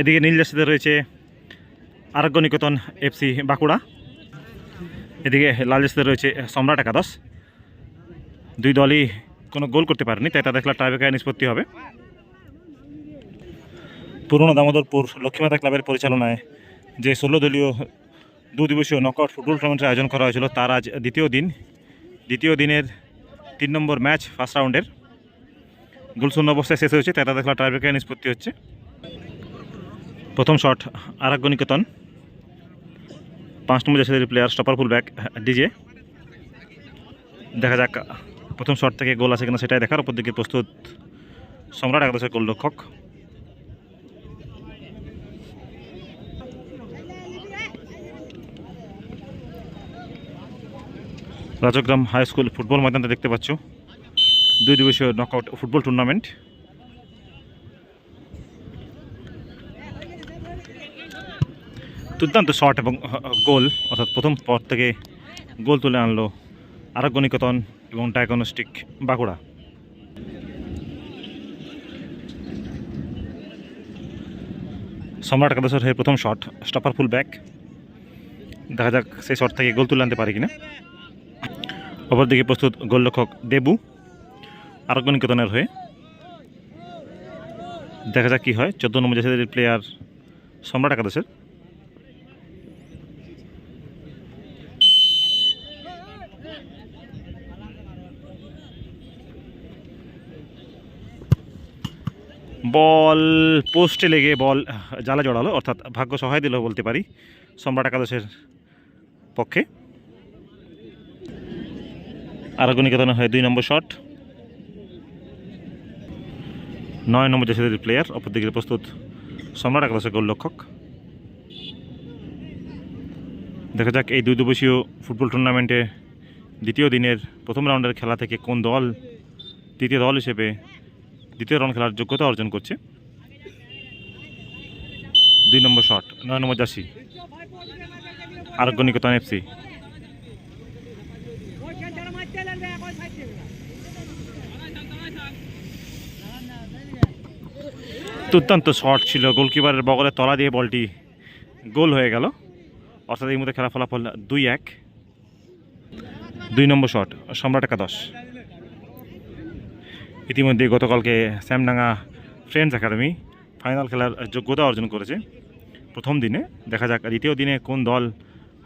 এদিকে নীল জার্সিতে রয়েছে আরোগ্য নিকেতন এফসি বাঁকুড়া। এদিকে লাল জার্সিতে রয়েছে সম্রাট একাদশ। দুই দলই কোনো গোল করতে পারেনি, তাই তাদের খেলা টাইব্রেকার নিষ্পত্তি হবে। পুরনো দামোদরপুর লক্ষ্মীমাতা ক্লাবের পরিচালনায় যে ষোলো দলীয় দু দিবসীয় নকআউট ফুটবল টুর্নামেন্টের আয়োজন করা হয়েছিল, তার আজ দ্বিতীয় দিন। দ্বিতীয় দিনের তিন নম্বর ম্যাচ ফার্স্ট রাউন্ডের গোলশূন্য অবস্থায় শেষ হয়েছে, তাই তাদের খেলা টাইব্রেকার নিষ্পত্তি হচ্ছে। প্রথম শট আরাগ্য নিকেতন পাঁচ নম্বর জাতীয় player stopper full back DJ দেখা যাক, প্রথম শট থেকে গোল আছে কিনা সেটাই দেখার। উপর দিকে প্রস্তুত সম্রাট একাদশের গোলরক্ষক। রাজগ্রাম হাই স্কুল ফুটবল ময়দানটা দেখতে পাচ্ছ। দুই দিবসীয় নকআউট ফুটবল টুর্নামেন্ট দুর্দান্ত শট এবং গোল অর্থাৎ প্রথম পর থেকে গোল তুলে আনলো আরোগ্য এবং ডায়াগনস্টিক বাঁকুড়া। সম্রাট একাদশের হয়ে প্রথম শট স্টপার ফুল ব্যাক দেখা যাক সেই শট থেকে গোল তুলে আনতে পারে কিনা। অপরদিকে প্রস্তুত গোলরক্ষক দেবু, আরোগ্য হয়ে। দেখা যাক কী হয়। চোদ্দ নম্বর জাতীয় প্লেয়ার সম্রাট একাদশের। বল, পোস্টে লেগে বল, জ্বালা জড়ালো, অর্থাৎ ভাগ্য সহায় দিল বলতে পারি, সম্রাট একাদশের পক্ষে। আরোগ্য নিকেতনের হয় দুই নম্বর শট। নয় নম্বর জাতীয় প্লেয়ার অপরদিকে প্রস্তুত সম্রাট একাদশের গোলরক্ষক। দেখা যাক এই দুই দিবসীয় ফুটবল টুর্নামেন্টে দ্বিতীয় দিনের প্রথম রাউন্ডের খেলা থেকে কোন দল, তৃতীয় দল হিসেবে দ্বিতীয় রাউন্ড খেলার যোগ্যতা অর্জন করছে। দুই নম্বর শট, নয় নম্বর জার্সি। আরোগ্য নিকেতন এফসি। দুর্দান্ত শট ছিল গোলকিপারের বগলের তলা দিয়ে বলটি গোল হয়ে গেল। অর্থাৎ এই মধ্যে খেলা ফলাফল দুই এক। দুই নম্বর শট, সম্রাট একাদশ। ইতিমধ্যে গতকালকে শ্যামডাঙ্গা ফ্রেন্ডস একাডেমি ফাইনাল খেলার যোগ্যতা অর্জন করেছে। প্রথম দিনে, দেখা যাক দ্বিতীয় দিনে কোন দল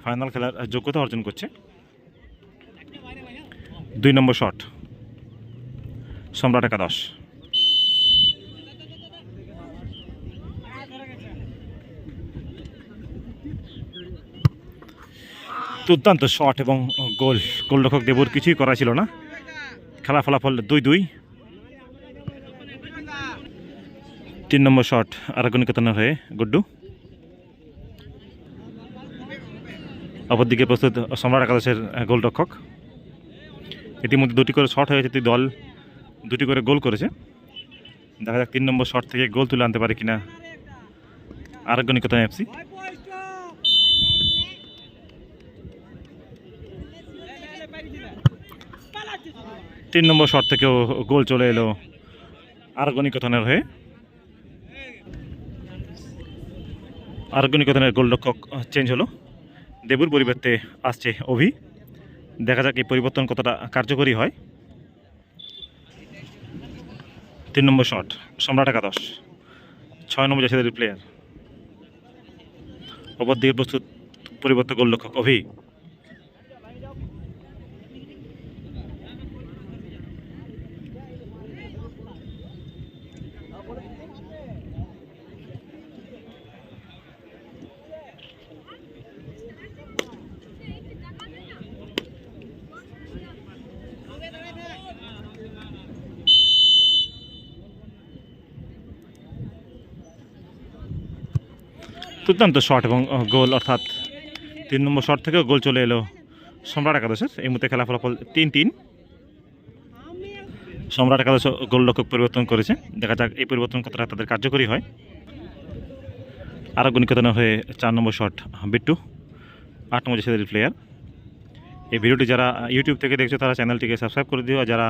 ফাইনাল খেলার যোগ্যতা অর্জন করছে। দুই নম্বর শট, সম্রাট একাদশ। দুর্দান্ত শট এবং গোল। গোলরক্ষক দেবুর কিছুই করা ছিল না। খেলা ফলাফল দুই দুই। তিন নম্বর শট আরাগ্য নিকেতনের হয়ে গুড্ডু। অপরদিকে প্রস্তুত সম্রাট একাদশের গোলরক্ষক। ইতিমধ্যে দুটি করে শট হয়েছে দল দুটি করে গোল করেছে। দেখা যাক তিন নম্বর শট থেকে গোল তুলে আনতে পারে কিনা আরোগ্য নিকেতন এফসি। তিন নম্বর শট থেকেও গোল চলে এলো আরোগ্য নিকেতনের হয়ে। আরোগ্য গোল্ড গোলরক্ষক চেঞ্জ হলো। দেবুর পরিবর্তে আসছে অভি। দেখা যাক এই পরিবর্তন কতটা কার্যকরী হয়। তিন নম্বর শট, সম্রাট একাদশ। ছয় নম্বর জাসিদের প্লেয়ার অপর দিকে প্রস্তুত পরিবর্তন গোলরক্ষক অভি। দুর্দান্ত শট এবং গোল অর্থাৎ তিন নম্বর শট থেকেও গোল চলে এলো সম্রাট একাদশের। এই মুহূর্তে খেলা ফলাফল তিন তিন। সম্রাট একাদশ গোল গোলরক্ষক পরিবর্তন করেছে। দেখা যাক এই পরিবর্তন কতটা তাদের কার্যকরী হয়। আরোগ্য নিকেতনের হয়ে চার নম্বর শট বিট্টু, আট নম্বর জাতীয় প্লেয়ার এই ভিডিওটি যারা ইউটিউব থেকে দেখছ, তারা চ্যানেলটিকে সাবস্ক্রাইব করে দিও। আর যারা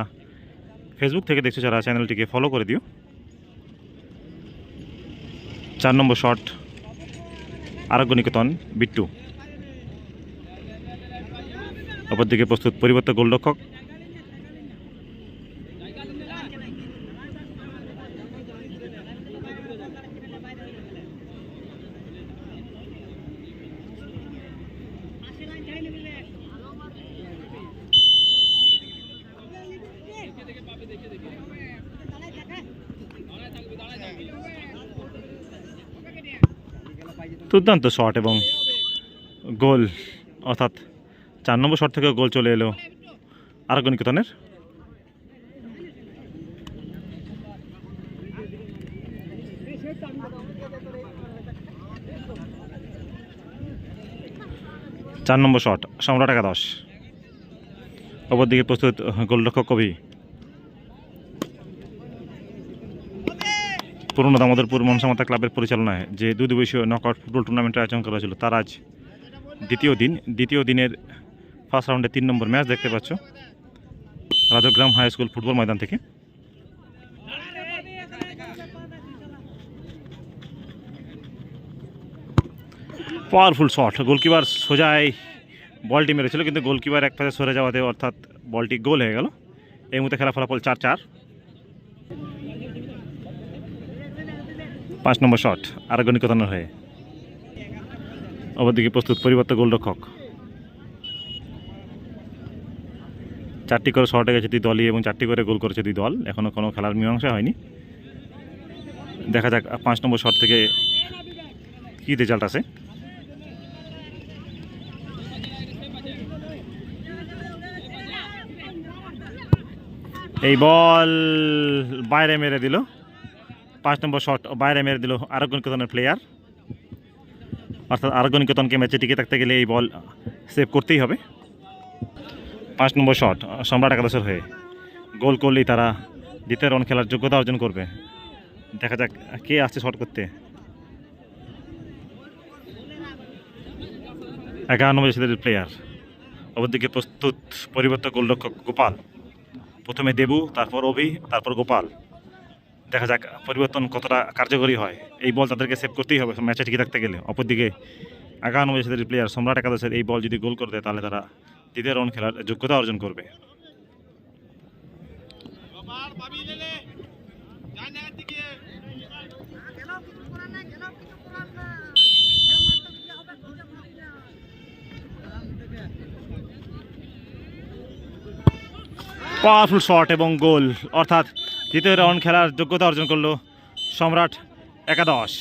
ফেসবুক থেকে দেখছ, যারা চ্যানেলটিকে ফলো করে দিও। চার নম্বর শট আরোগ্য নিকেতন বিট্টু। অপরদিকে প্রস্তুত পরিবর্তন গোলরক্ষক দুর্দান্ত শট এবং গোল, অর্থাৎ চার নম্বর শট থেকে গোল চলে এলো আরোগ্য নিকেতনের চার নম্বর শট, সম্রাট একাদশ। অপরদিকে প্রস্তুত গোলরক্ষক কবি পুরনো দামোদরপুর মনসামাতা ক্লাবের পরিচালনায় যে দুই দিবসীয় নকআউট ফুটবল টুর্নামেন্টের আয়োজন করা হয়েছিল, তার আজ দ্বিতীয় দিন। দ্বিতীয় দিনের ফার্স্ট রাউন্ডে তিন নম্বর ম্যাচ দেখতে পাচ্ছ রাজগ্রাম হাই স্কুল ফুটবল ময়দান থেকে। পাওয়ারফুল শট গোলকিপার সোজাই বলটি মেরেছিল, কিন্তু গোলকিপার এক পাশে সরে যাওয়াতে অর্থাৎ বলটি গোল হয়ে গেল। এই মুহূর্তে খেলা ফলাফল চার চার। পাঁচ নম্বর শট আরোগ্য নিকেতনের হয়ে? অপরদিকে প্রস্তুত পরিবর্তন গোলরক্ষক। চারটি করে শটে গেছে দুই দলই এবং চারটি করে গোল করেছে দুই দল। এখনও কোনো খেলার মীমাংসা হয়নি। দেখা যাক পাঁচ নম্বর শট থেকে কী রেজাল্ট আছে এই বল বাইরে মেরে দিল। পাঁচ নম্বর শট বাইরে মেরে দিল আরোগ্য প্লেয়ার অর্থাৎ আরোগ্য নিকেতনকে ম্যাচে টিকে থাকতে গেলে এই বল সেভ করতেই হবে। পাঁচ নম্বর শট, সম্রাট একাদশের হয়ে। গোল করলেই তারা দ্বিতীয় রাউন্ড খেলার যোগ্যতা অর্জন করবে। দেখা যাক কে আসছে শট করতে। এগারো নম্বর ছেলেদের প্লেয়ার অপরদিকে প্রস্তুত পরিবর্তন গোলরক্ষক গোপাল। প্রথমে দেবু, তারপর অভি, তারপর গোপাল। দেখা যাক পরিবর্তন কতটা কার্যকরী হয়। এই বল তাদেরকে সেভ করতেই হবে। ম্যাচে টিকে থাকতে গেলে। অপরদিকে নম্বর ছেলেদের প্লেয়ার সম্রাট একাদশের এই বল যদি গোল করে দেয় তাহলে তারা দ্বিতীয় রাউন্ড খেলার যোগ্যতা অর্জন করবে। পাওয়ারফুল শট এবং গোল অর্থাৎ দ্বিতীয় রাউন্ড খেলার যোগ্যতা অর্জন করল সম্রাট একাদশ।